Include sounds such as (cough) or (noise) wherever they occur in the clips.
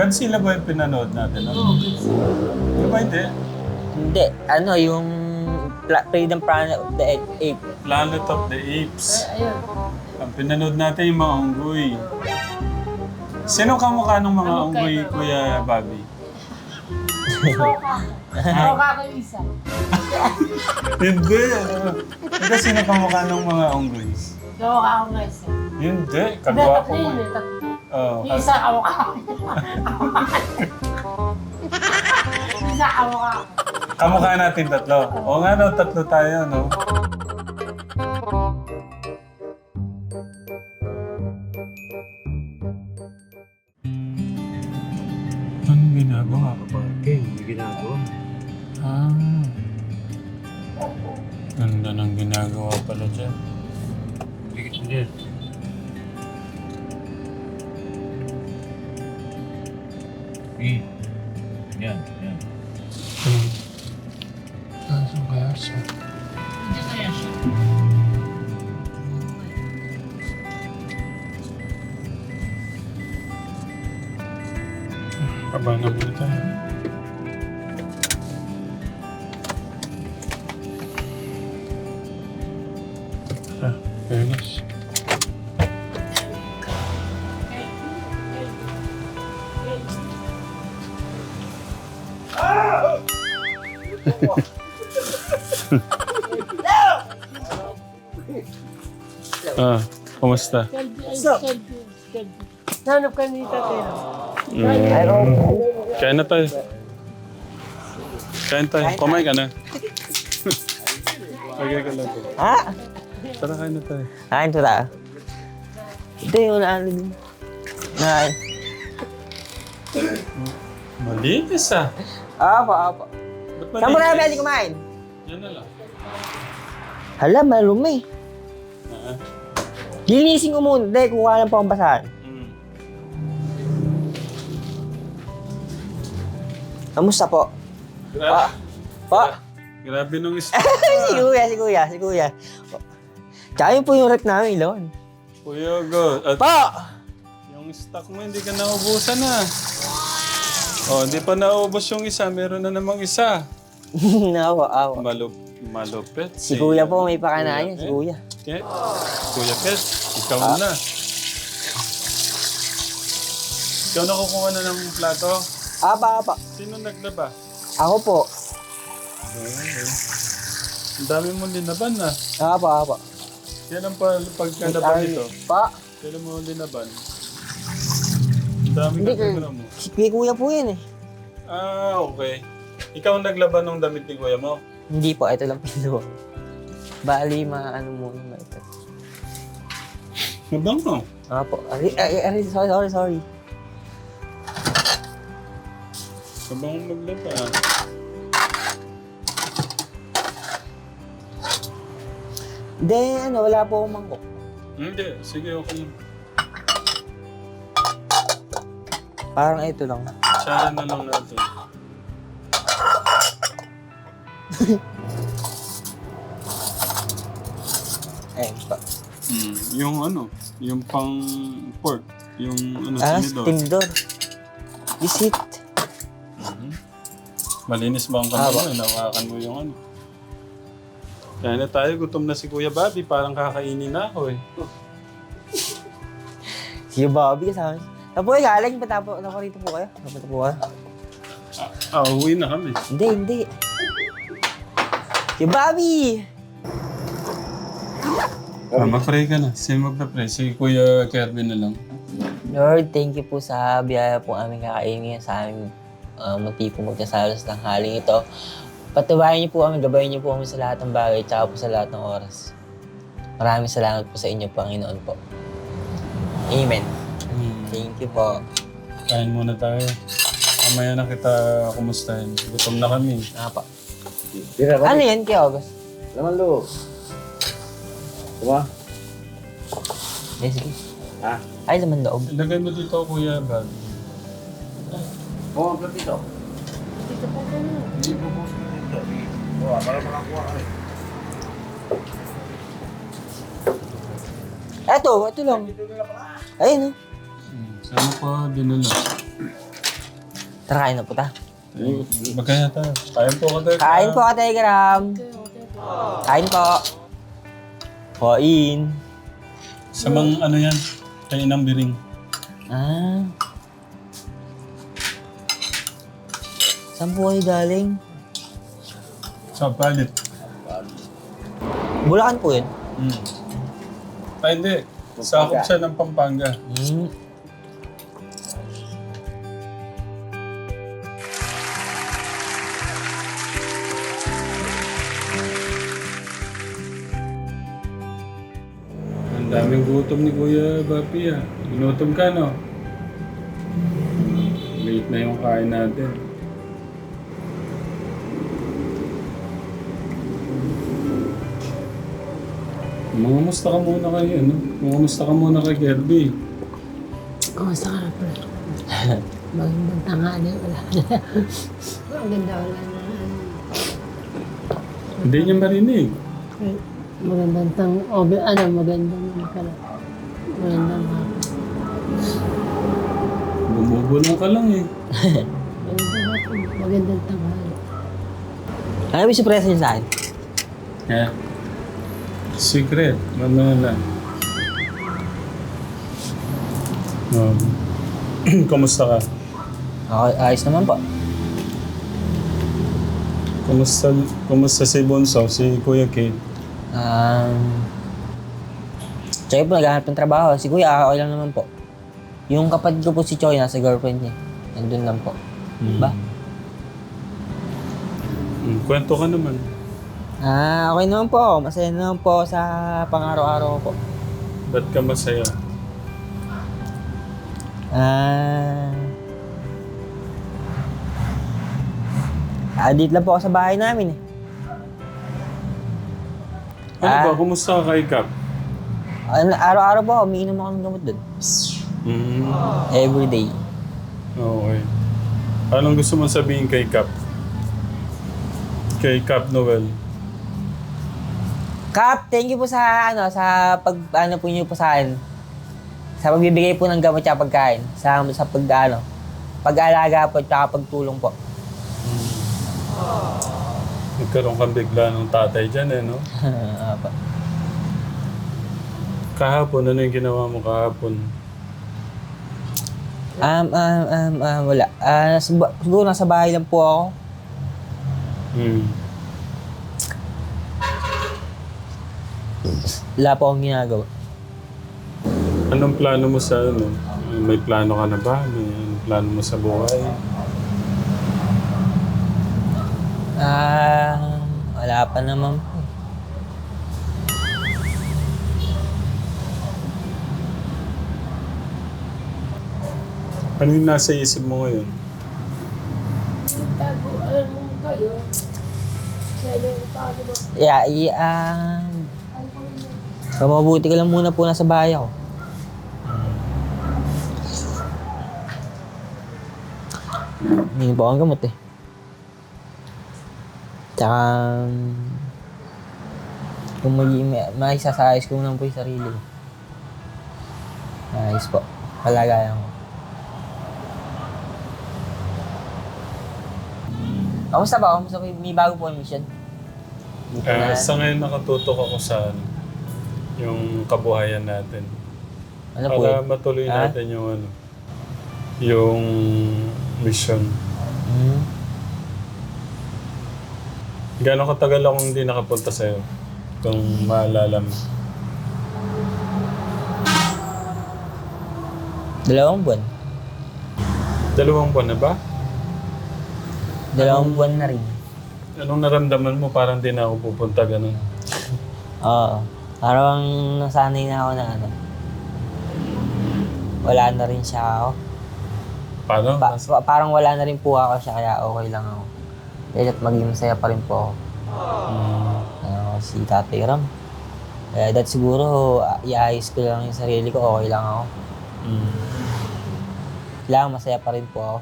Godzilla ba yung pinanood natin? Ano? Di ba hindi? Hindi, ano, yung Pla- Freedom Planet of the Ape. Planet of the Apes. Ayun. Ang pinanood natin yung mga unggoy. Sino kamukha (laughs) ng mga unggoy, Kuya Bobby? Ako ka yung isa. Hindi. Hindi, sino kamukha ng mga unggoy? Ako ka ako nga isa. Hindi, Hindi, kagwa tatlo yun eh. tatlo. Oh, isa ako ka. Isa ako ka. kamukha natin tatlo. Oo nga no, tatlo tayo, no? Anong ginagawa? Okay, may ginagawa. Ah. Ganda ng ginagawa pala dyan. Dikit mo din. Eh. Kumusta? Selfie. Nanap ka ni tatay. Mm. Kain na tayo. Kain tayo. Kumain ka na. (laughs) Lagay ka lang. po. Ha? Tara, kain na tayo. Kain to tayo. Ito yung din. Na, Malinis ah. apo, apo. Ba't Saan mo na malinis? pwede kumain? Yan na lang. Hala, malumi. Ah, Linisin ko muna. Hindi, kukuha lang po ang basahan. mm. Kamusta po? Grabe. Po? Grabe nung is... (laughs) si kuya, si kuya, si kuya. Tsaka yun po yung rep namin, Lon. Kuya Go. At Po! yung stock mo, hindi ka naubusan na. Oh, hindi pa naubos yung isa. Meron na namang isa. (laughs) Nawa, awa. Malup, malupit. Si kuya po, may pakanayan, si kuya. Okay. Kuya Pet, ikaw na. Ikaw na kukuha na ng plato. Apa, apa. Sino naglaba? Ako po. Okay. Ang dami mong linaban na. Apa, apa. Kailan pa pagkalaban nito? Pa? Kailan mo linaban? Ang dami Hindi, ka mo. Si kay kuya po yun eh. Ah, okay. Ikaw ang naglaban ng damit ni kuya mo? Hindi po, ito lang pilo. Bali, maano muna ba ito. Mabango. Apo. Ari, ari, ari, sorry, sorry, sorry. Mabango maglaba. Hindi, ano, wala po akong mangkok. Hindi, sige, okay. Parang ito lang. Tsara na lang natin. (laughs) Ayun pa. Mm, yung ano, yung pang pork, yung ano, Ah, sinidor. tinidor. Visit. Mhm. Malinis ba ang Ah, kamay mo? Inawakan mo yung ano. Kaya na tayo, gutom na si Kuya Bobby. Parang kakainin na ako eh. (laughs) Si Bobby kasama. Tapo kayo, galing pa tapo. Tapo rito po kayo. Tapo po kayo. Ah, uwi na kami. Hindi, hindi. Si Bobby! Ah, mag-pray ka na. Sino magpa-pray? Si Kuya Kervin na lang. Lord, thank you po sa biyaya po aming kakainin sa aming uh, magtipong magkasalos ng haling ito. Patubayan niyo po kami, gabayan niyo po kami sa lahat ng bagay, tsaka po sa lahat ng oras. Maraming salamat po sa inyo, Panginoon po. Amen. Hmm. Thank you po. Kain muna tayo. Mamaya na kita kumustahin. Gutom na kami. Ba? Ano yan, kay August? Laman loob. Diba? Yes, sige. Ha? Ay, naman loob. Ilagay mo dito, Kuya Bobby. Oo, ang dito. Dito po ka na. Hindi po po dito. Oo, para makakuha ka rin. Eto, ito lang. Ayun, oh. Hmm. Saan mo pa dinala? Tara, kain na po ta. Magkaya tayo. Kain po ka tayo. Kain po ka, Telegram. Kain po. Kain. Sa mga ano yan, kain ng biring. Ah. Saan po kayo galing? Sa palit. Bulacan po yun. Hmm. Ay, hindi. Sakop siya ng Pampanga. Hmm. Gutom ni Kuya Bapi ah. Ginutom ka no? Late na yung kain natin. Mangamusta ka muna kay ano? Mangamusta ka muna kay Kirby. Kumusta ka na po? (laughs) Magandang tanghali. Wala na. Maganda wala na. Hindi niya marinig. Magandang tang... O, ano, magandang ka na. Magandang hapon. Bumubulong ka lang eh. Magandang tanghali. Ano yung surprise niyo sa akin? Ha? Secret. Mamaya lang. Um, (clears throat) Kumusta ka? Okay, ayos naman po. Kumusta, kumusta si Bonso, si Kuya Kate? Um, Choy po, naghahanap ng trabaho. Si Kuya, okay lang naman po. Yung kapatid ko po si Choy, nasa girlfriend niya. Nandun lang po. Ba? Hmm, kwento ka naman. Ah, okay naman po. Masaya naman po sa pang-araw-araw ko po. Ba't ka masaya? Ah... Ah, dito lang po ako sa bahay namin eh. Ano Ah. ba? Kumusta ka kay Cap? Ano, Araw-araw po, umiinom ako ng gamot doon. Hmm, Every day. okay. Anong gusto mo sabihin kay Cap? Kay Cap Noel? Kap, thank you po sa ano sa pag ano po niyo po sa akin. Sa pagbibigay po ng gamot at pagkain. Sa sa pag ano, pag-aalaga po at pagtulong po. Nagkaroon kang bigla ng tatay dyan eh, no? (laughs) Apa. Kahapon, ano yung ginawa mo kahapon? um, um, um, um, wala. Ah, nasa ba- siguro nasa bahay lang po ako. Hmm. Wala po akong ginagawa. Anong plano mo sa ano? May plano ka na ba? May anong plano mo sa buhay? Ah, wala pa naman Ano yung nasa isip mo ngayon? Alam mo kayo. Mo. Yeah, i um, Mabuti ka lang muna po nasa bahay ako. Hindi po akong gamot eh. Tsaka, kung may, may, may sasayos ko lang po yung sarili ko. Ayos po. Palagayan ko. Kamusta ba? Kamusta po? May bago po yung mission? Ah, sa ngayon nakatutok ako sa ano, yung kabuhayan natin. Ano po Para yun? matuloy Ah? natin yung ano, yung mission. Hmm. Gano'ng katagal akong hindi nakapunta sa'yo? Kung maalala mo. Dalawang buwan. Dalawang buwan na ba? Dalawang buwan na rin. Anong naramdaman mo? Parang di na ako pupunta ganun. Oo. Parang nasanay na ako na ano. Wala na rin siya ako. Paano? Pa- pa- parang wala na rin po ako siya kaya okay lang ako. Dahil at maging masaya pa rin po ako. Hmm. Ano, si Tatay Ram. Kaya dahil siguro ah, iayos ko lang yung sarili ko, okay lang ako. Hmm. Kailangan masaya pa rin po ako.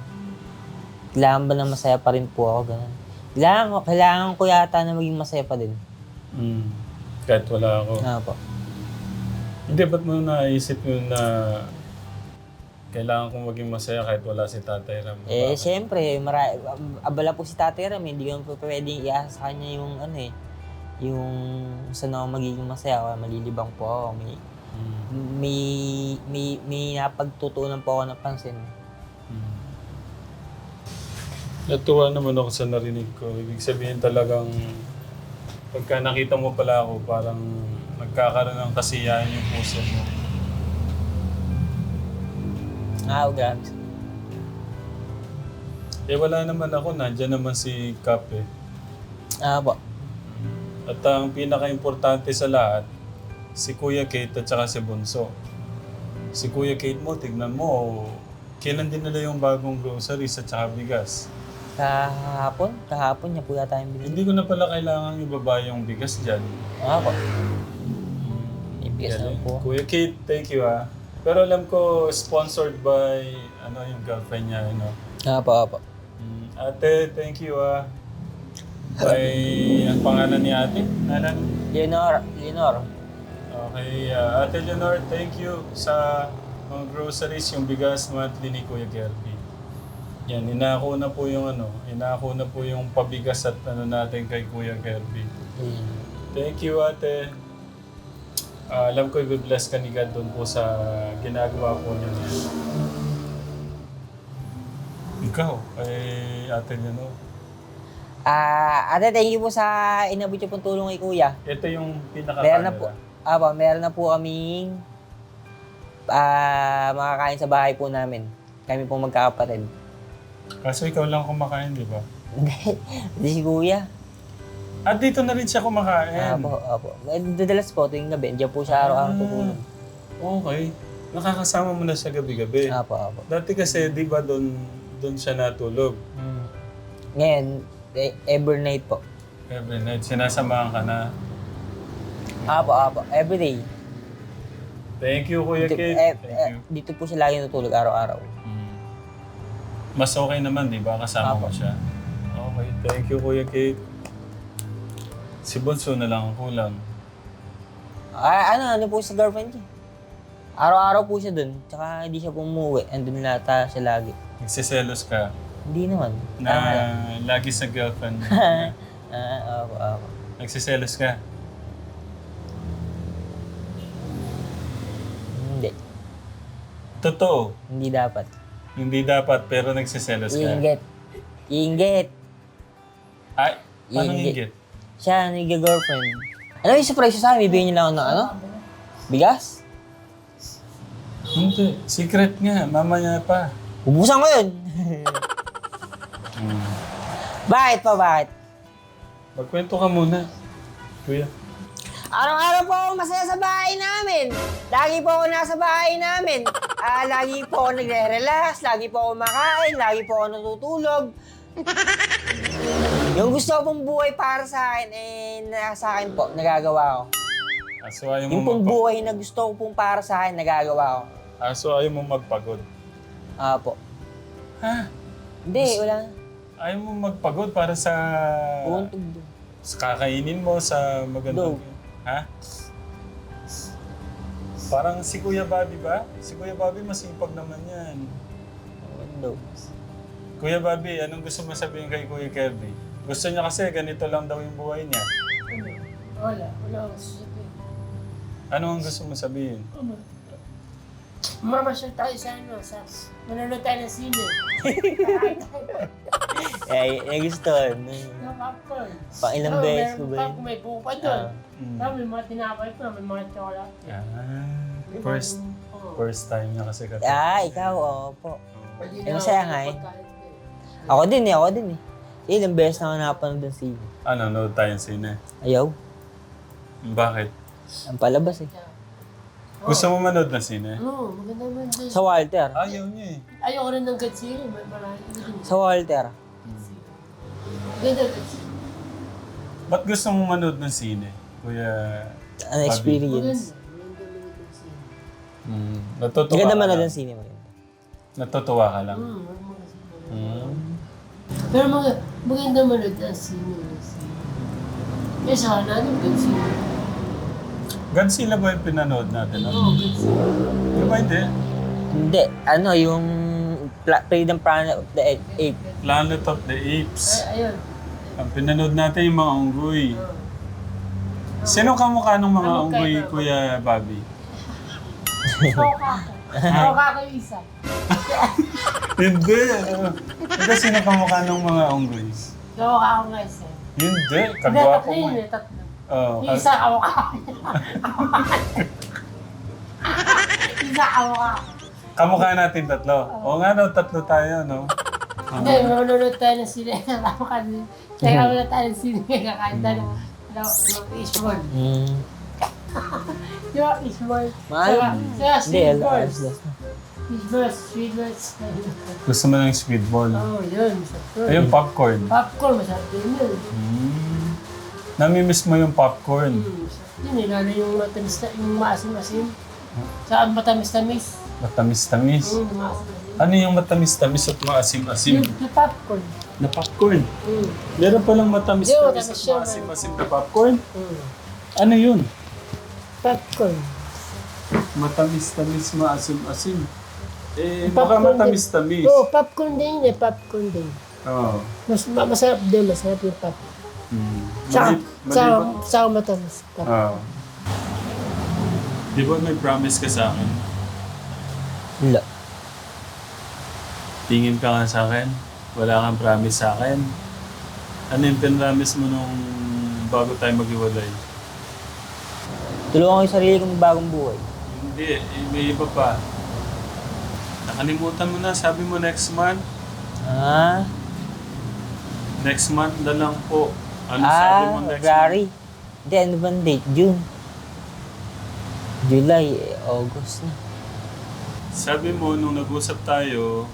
Kailangan ba na masaya pa rin po ako, ganun. Kailangan ko, kailangan ko yata na maging masaya pa din. Hmm. Kahit wala ako. Ano po. Hindi, ba't mo naisip yun na kailangan kong maging masaya kahit wala si Tatay Ram. Eh, siyempre, mara- abala po si Tatay Ram, eh. hindi ko po pwedeng iasa sa kanya yung ano eh, yung saan ako magiging masaya, o malilibang po ako, may, Mm. may, may, may napagtutunan po ako ng pansin. Natuwa naman ako sa narinig ko. Ibig sabihin talagang pagka nakita mo pala ako, parang nagkakaroon ng kasiyahan yung puso mo. Ah, oh, grabe. Eh wala naman ako, nandyan naman si Kap eh. Ah, po. At ang pinaka-importante sa lahat, si Kuya Kate at saka si Bunso. Si Kuya Kate mo, tignan mo, kailan din nila yung bagong groceries at saka bigas. Kahapon, kahapon niya po yata yung binili. Hindi ko na pala kailangan ibaba yung bigas dyan. Ah, po. Ibigas na Galing. po. Kuya Kate, thank you ah. Pero alam ko, sponsored by ano yung girlfriend niya, ano. Ah, po, po. Mm, ate, thank you ah. By, ang pangalan ni ate? Nalan? Leonor, Leonor. Okay, ah, Ate Leonor, thank you sa mga groceries, yung bigas monthly ni Kuya Gerby. Yan, inako na po yung ano, inako na po yung pabigas at ano natin kay Kuya Gerby. Thank you, ate. Ah, alam ko i-bless ka ni God doon po sa ginagawa po niya. Ikaw, ay ate Leonor. Ah, ate, thank you po sa inabot niyo pong tulong kay Kuya. Ito yung pinaka Meron na po, po, meron na po kaming ah, makakain sa bahay po namin. Kami po magkakapatid. Kaso ikaw lang kumakain, di ba? Hindi, hindi si Kuya. At dito na rin siya kumakain. Apo, apo. Eh, Dadalas po, tuwing gabi, diyan po siya araw-araw Ah. tutulog. Okay. Nakakasama mo na siya gabi-gabi. Apo, apo. Dati kasi, di ba, doon doon siya natulog. Mm. Ngayon, eh, every night po. Every night, sinasamahan ka na. Apo, apo. Every day. Thank you, Kuya Dito, Kate. eh, Thank eh, you. dito po siya lagi natutulog araw-araw. Mas okay naman, di ba? Kasama mo siya. Okay, thank you, Kuya Kate. Si Bonso na lang ang kulang. Ah, ano, ano po sa girlfriend niya? Araw-araw po siya dun. Tsaka hindi siya pumuwi. Andun lata siya lagi. Nagsiselos ka Hindi naman. na Tama lang. lagi sa girlfriend (laughs) mo. Ah, apo, apo. Nagsiselos ka. Hindi. Totoo. Hindi dapat. Hindi dapat, pero nagsiselos ka. Iinggit. Iinggit. Ay, paano Iinggit. inggit? Siya, nag-girlfriend. Ano yung surprise siya sa akin? Bibigyan niya lang ako ng ano? Bigas? Hindi. Secret nga. Mamaya pa. Ubusan ko yun. Hmm. bakit pa, bakit? Magkwento ka muna. Kuya. Araw-araw po ako masaya sa bahay namin. Lagi po ako nasa bahay namin. Ah, lagi po ako nagre-relax, lagi po ako makain, lagi po ako natutulog. Yung gusto pong buhay para sa akin, eh, nasa akin po, nagagawa ko. Aso ayaw mo Yung pong magpa- buhay na gusto ko pong para sa akin, nagagawa ko. Aso ayaw mo magpagod. Ah, po. Ha? Hindi, wala. Ayaw mo magpagod para sa... Puntog doon. sa kakainin mo, sa magandang... No. Ha? Parang si Kuya Bobby ba? Si Kuya Bobby masipag naman yan. Window. Kuya Bobby, anong gusto mo sabihin kay Kuya Kirby? Gusto niya kasi ganito lang daw yung buhay niya. Wala, wala akong sasabihin. Ano ang gusto mo sabihin? Mamasyal tayo sa ano, sa manonood tayo ng sine. (laughs) Eh, eh gusto. ano, Ng popcorn. Pang ilang Oh, beses ko ba pa yun? may buko pa doon. Ah. Mm. Tapos may mga tinapay pa, may mga chocolate. Ah, first, Oo. first time niya kasi kasi. Ah, ikaw, oo po. Pwede Eh, na masaya ako nga eh. pagkain din. Ako din eh, ako din eh. Ilang beses na ako nakapanood ng sine. Ano, nood tayo sa sine. Ayaw. Bakit? Ang palabas eh. Gusto mo manood na sine? Oo, maganda naman din. Sa Walter. Ayaw niya eh. Ayoko rin ng Godzilla, may marami din. Sa Walter. Ganda Godzilla. Ba't gusto mo manood ng sine? Kuya... Ano Maganda. experience. Mm, natutuwa Maganda ka man lang. ng sine mo yun. Natutuwa ka lang. Hmm, manood. Mm. Pero mga, maganda manood ng sine. ng sine. Eh, sana natin Godzilla. Godzilla ba yung pinanood natin? Oo, Ano? Godzilla. Di ba hindi? Hindi, ano, yung pla- Freedom Planet of the Ape. Planet of the Apes. Ay, ayun. Ang pinanood natin yung mga unggoy. Sino kamukha ng mga Kamukha unggoy, ko. Kuya Bobby? Choka ko. Choka ko yung isa. Hindi. Hindi, sino kamukha ng mga unggoy? Choka ko nga isa. Hindi, Hindi, tatlo mo. yun eh. eh, tatlo. Oh, Yung isa, kamukha ko. Isa, kamukha ko. kamukha natin tatlo. Oo nga no, tatlo tayo, no? Hindi, manonood tayo ng sine. (laughs) Tama ka din. Kaya kami na tayo ng sine. Kakain tayo ng fishball. Mm. Yung fishball. Mahal. Saka Hindi, sweet alas balls. alas na. Fishballs, sweet balls. Gusto mo ng ball. Oo, yun. Masarap yun. Ayun, popcorn. Popcorn, masarap din yun. Mm. Namimiss mo yung popcorn. Hmm, masarap din eh. Lalo yung matamis na, yung maasim-asim. Saan matamis-tamis? Matamis-tamis. Hmm, maasim-asim. Ano yung matamis-tamis at maasim-asim? Yung, yung popcorn. Na popcorn. Hmm. Meron palang matamis-tamis Yo, at siya, maasim-asim na popcorn? Hmm. Ano yun? Popcorn. Matamis-tamis, maasim-asim. Eh, Popcorn baka din. matamis-tamis. Oo, popcorn din yun eh. Popcorn din. Oo. Mas ma- masarap din, masarap yung popcorn. Hmm. Saka, Mali- mali- matamis. Popcorn. Oo. Di ba may promise ka sa akin? Wala. Tingin ka nga sa akin. Wala kang promise sa akin. Ano yung pinramis mo nung bago tayo maghiwalay? Tulungan ko yung sarili ko ng bagong buhay. Hindi, eh, may iba pa. Nakalimutan mo na, sabi mo next month. Ah, Next month na lang po. Ano sabi ah, mo next February. Hindi, ano date? June. July, eh, August na. month? Sabi mo nung nag-usap tayo,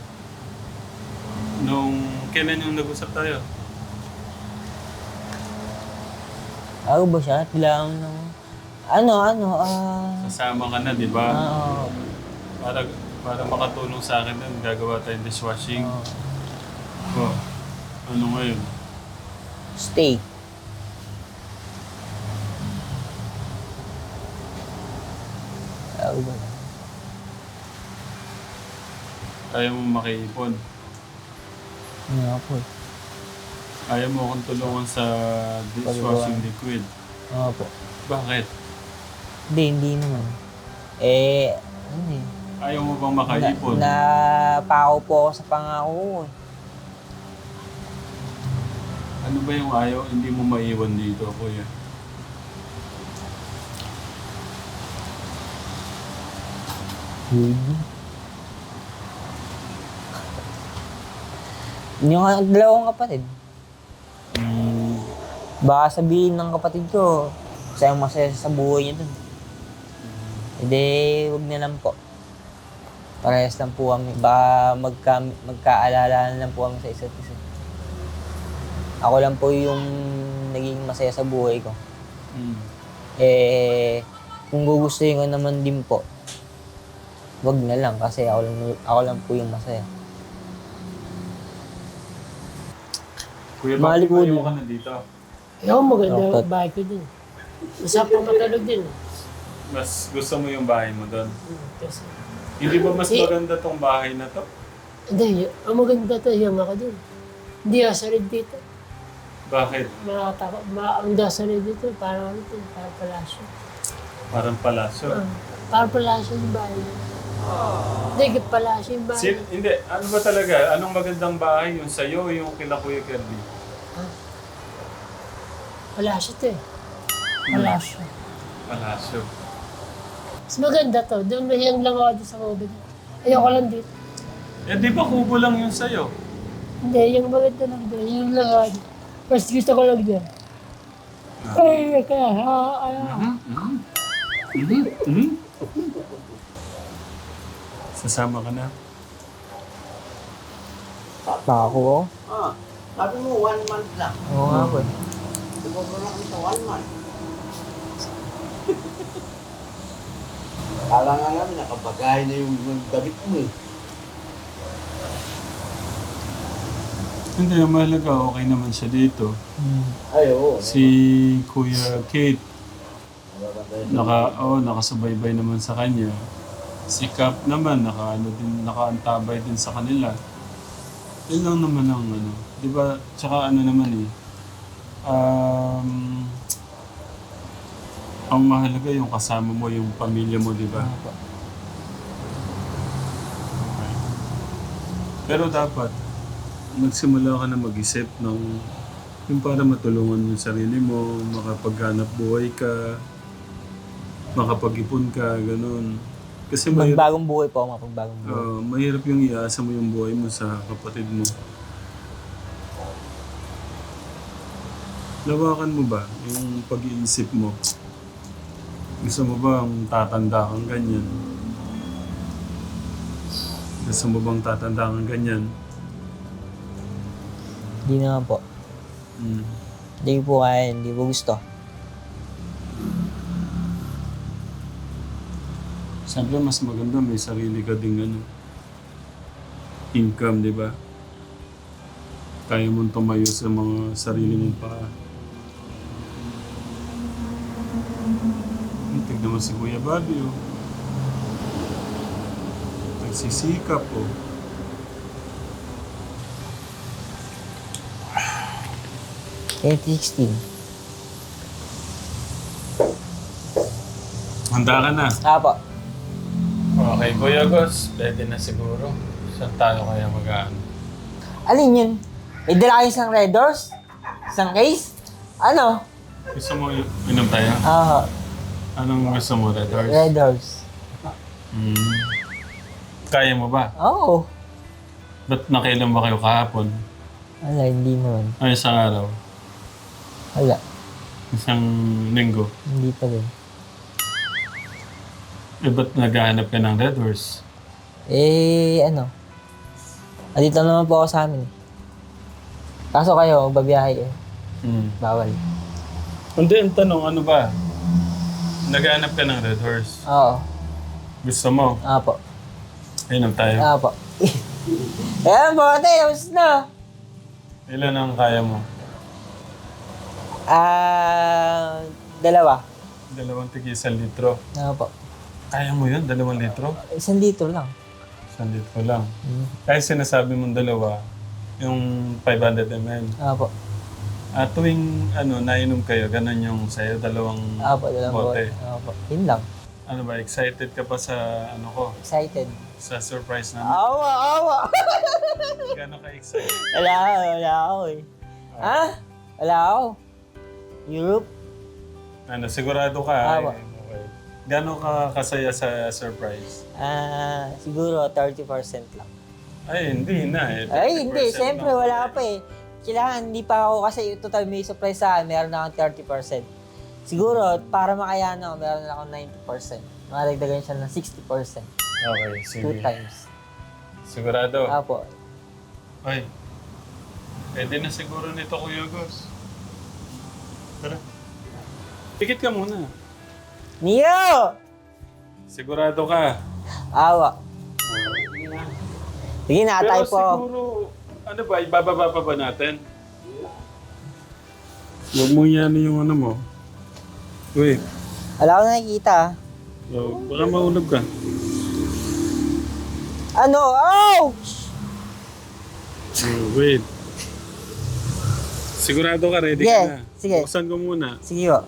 nung kailan yung nag-usap tayo? Ako ba siya? Kailangan ng... Ano, ano, ah... Kasama ka na, di ba? ah, Para, para makatulong sa akin din, gagawa tayong dishwashing. Oh. Ano ngayon? stay. Ako ba? Ayaw mo makiipon. Ano nga po eh. Ayaw mo akong tulungan sa dishwashing liquid. Oo po. Bakit? Hindi, hindi naman. Eh, ano eh. Ayaw mo bang Na, makaipon? napako po ako sa pangako ko eh. Ano ba yung ayaw? Hindi mo maiwan dito, kuya. Hindi. Yung dalawang kapatid. Mm. Baka sabihin ng kapatid ko, sayang masaya sa buhay niya dun. Hindi, wag na lang po. Parehas lang po kami. Baka magka, magkaalala na lang po kami sa isa't isa. Ako lang po yung naging masaya sa buhay ko. Mm. Eh, kung gugustuhin ko naman din po, wag na lang kasi ako lang, ako lang po yung masaya. Kuya, ko ayaw din. ka na dito? Yung maganda Dapat. yung bahay ko din. Masarap pa matulog din. eh. Mas gusto mo yung bahay mo doon? Hmm, Kasi, Hindi ba mas Eh. maganda tong bahay na to? hindi, ang maganda to, yung ako din. Hindi ako sarid dito. Bakit? Makakatako, ma ang dasarid dito, parang ano to, parang palasyo. Parang palasyo. Ah, parang palasyo yung bahay. Hindi, palasyo yung bahay. Sin- hindi, ano ba talaga? Anong magandang bahay? Yung sa'yo o yung kila Kuya Kirby? Palasyo to eh. Palasyo. Palasyo. Mas maganda to. Doon mahiyang lang ako dito sa COVID. Ayoko lang dito. Eh di ba kubo lang yun sa'yo? Hindi, yung maganda lang doon. Yung lang ako dito. Mas gusto ko lang dyan. Ay, kaya, ah, ay, ah. Mhm. Sasama ka na? Baka ko ako. Ah, sabi mo one month lang. Oo nga po eh. Kami sa one month. Kala nga namin nakabagay na yung yung damit mo eh. Hindi, ang mahalaga okay naman siya dito. Hmm. Ay, oo. Si Kuya Kate, naka, oh, nakasubaybay naman sa kanya. Si Cap naman, naka, ano din, nakaantabay din sa kanila. Yun lang naman ang ano. Di ba? Tsaka ano naman eh. Um, ang mahalaga yung kasama mo, yung pamilya mo, di ba? Opo. Pero dapat, magsimula ka na mag-isip ng yung para matulungan mo yung sarili mo, makapaghanap buhay ka, makapag-ipon ka, ganun. Kasi mahirap, Magbagong buhay po mapagbagong buhay. ah, mahirap yung iasa mo yung buhay mo sa kapatid mo. Lawakan mo ba yung pag-iisip mo? Gusto mo ba ang tatanda kang ganyan? Gusto mo bang tatanda kang ganyan? Hindi naman po. Mm. Hindi po kaya, hindi po gusto. Siyempre, mas maganda may sarili ka ding ano, income, di ba? Kaya mong tumayo sa mga sarili mong paa. Mo si Kuya Bobby, oh. Nagsisikap, oh. Eh, 2016. Handa ka na. Apo. Okay, Kuya Gus, pwede na siguro. Saan tayo kaya mag-ano? Alin yun? May dala kayo isang Red Doors? Isang case? Ano? Gusto mo inom tayo? Ah, Anong gusto mo, Red Horse? Red Doors. Hmm. Kaya mo ba? Oo. Ba't nakailan ba kayo kahapon? Wala, hindi naman. Ay, isang araw. Wala. Isang linggo. Hindi pa rin. Eh, ba't naghahanap ka ng Red Horse? Eh, ano? Andito naman po ako sa amin. Kaso kayo, magbabiyahe eh. Hmm. Bawal. Hindi, ang tanong, ano ba? Naghahanap ka ng Red Horse. Oo. Gusto mo? Apo. Inom tayo. Apo. (laughs) Ayan po, ate. Tapos na. Ilan ang kaya mo? Ah, dalawa. Dalawang tigi isang litro. Apo. Kaya mo yun? Dalawang litro? Isang litro lang. Isang litro lang. Mm. Kahit sinasabi mong dalawa, yung 500 ml. Apo. At tuwing ano, nainom kayo, ganun yung sa'yo, dalawang Apo, dalawang bote. bote. Apo. Yun lang. Ano ba, excited ka pa sa ano ko, Excited. sa surprise namin? Awa, awa. Gano'n ka-excited? wala ako, wala ako eh. Ha? Wala ako. Europe? Ano, sigurado ka? Awa. Ay, okay. Gano'n ka kasaya sa surprise? Ah, siguro 30% lang. Ay, hindi na eh. Ay, hindi. 30% Siyempre, wala pa eh. Kailangan, hindi pa ako kasi total may surprise sa akin, meron na akong 30%. Siguro, para makayanan ako, meron na akong 90%. Makadagdagan siya ng 60%. Okay, sige. Two times. Sigurado? Apo. Ay. Pwede na siguro nito, Kuya Gus. Tara. Pikit ka muna. Neo! Sigurado ka. Awa. Sige na, Pero tayo po. siguro, ano ba, ibababa pa ba natin? Huwag mo yan yung ano mo. Wait. Wala ko nakikita. ah. Oh, baka maulog ka. Ano? Ouch! Oh, wait. Sigurado ka, ready Sige, ka na. sige. Buksan ko muna. Sige po.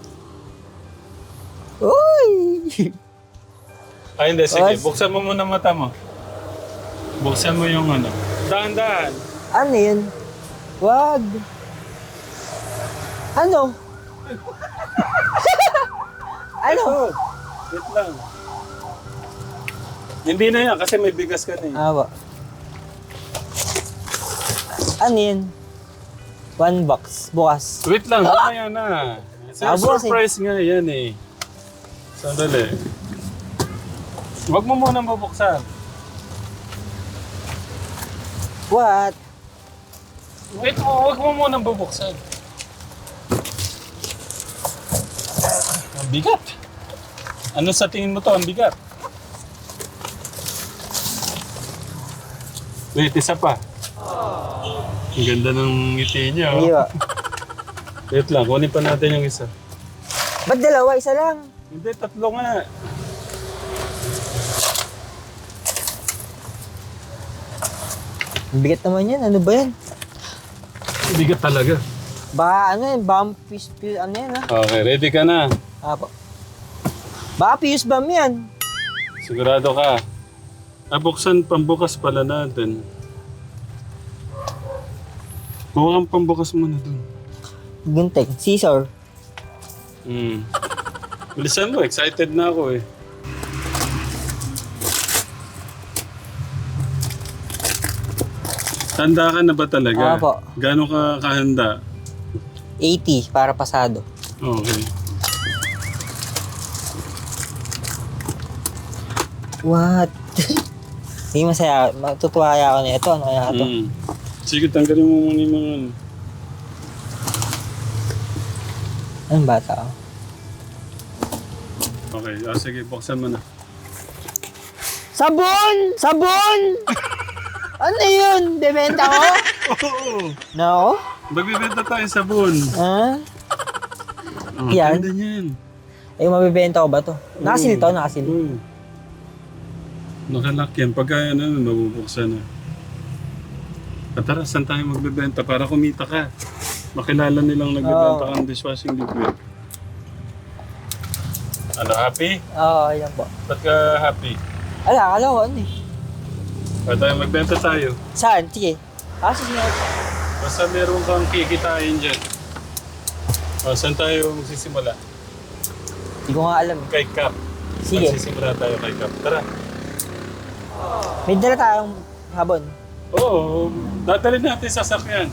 Uy! Ay, hindi. Sige, buksan mo muna mata mo. Buksan mo yung ano. Dahan-dahan. Ano yun? Wag. Ano? (laughs) ano? Oh, wait lang. Hindi na yan, kasi may bigas ka na eh. Awa. Ano yun? One box. Bukas. Wait lang, (laughs) mamaya na. Sa Ah, bukas eh. surprise nga yan eh. Sandali. Huwag mo muna mabuksan. What? Wait, oh, huwag mo munang bubuksan. Ang bigat. Ano sa tingin mo to? Ang bigat. Wait, isa pa. Ang ganda ng ngiti niya. Oh. ba? (laughs) Wait lang, kunin pa natin yung isa. Ba't dalawa? Isa lang. Hindi, tatlo nga. Ang bigat naman yan. Ano ba yan? Bigat talaga. Baka ano yan, bomb fuse, fuse ano yan ha? Okay, ready ka na. Apo. Baka fuse bomb yan. Sigurado ka. Ah, buksan pambukas pala natin. Kuha kang pambukas muna dun. Gunting. Scissor. Hmm. Bilisan mo, excited na ako eh. Handa ka na ba talaga? Opo. Gano'n ka kahanda? 80 para pasado. Okay. What? (laughs) Hindi masaya. Matutuwa kaya ako nito. Ano kaya ito? Mm. Sige, tanggalin mo muna yung mga ano. Anong bata ako? Okay, ah, sige, buksan mo na. Sabon! Sabon! (laughs) ano yun? Bebenta ko? Oo! No? Magbibenta tayo sabon. Ha? Oh, Yan. Ganda niyan. Ay, mabibenta ko ba to? Nakasil to? Nakasil. Oo. Nakalock yan. Pagka ano, mabubuksan na. At tara, saan tayo magbebenta para kumita ka? Makilala nilang nagbebenta Oo. kang dishwashing liquid. Ano, happy? Oo, oh, yan po. Ba't ka happy? Ala, akala ko ano eh. Tayo magbenta tayo? Saan? Sige. Ah, sige. Basta meron kang kikitain dyan. O, saan tayo magsisimula? Hindi ko nga alam. Kay Cap. Sige. Magsisimula tayo kay Cap. Tara. May dala tayong habon. Oo, dadalhin natin sa sasakyan.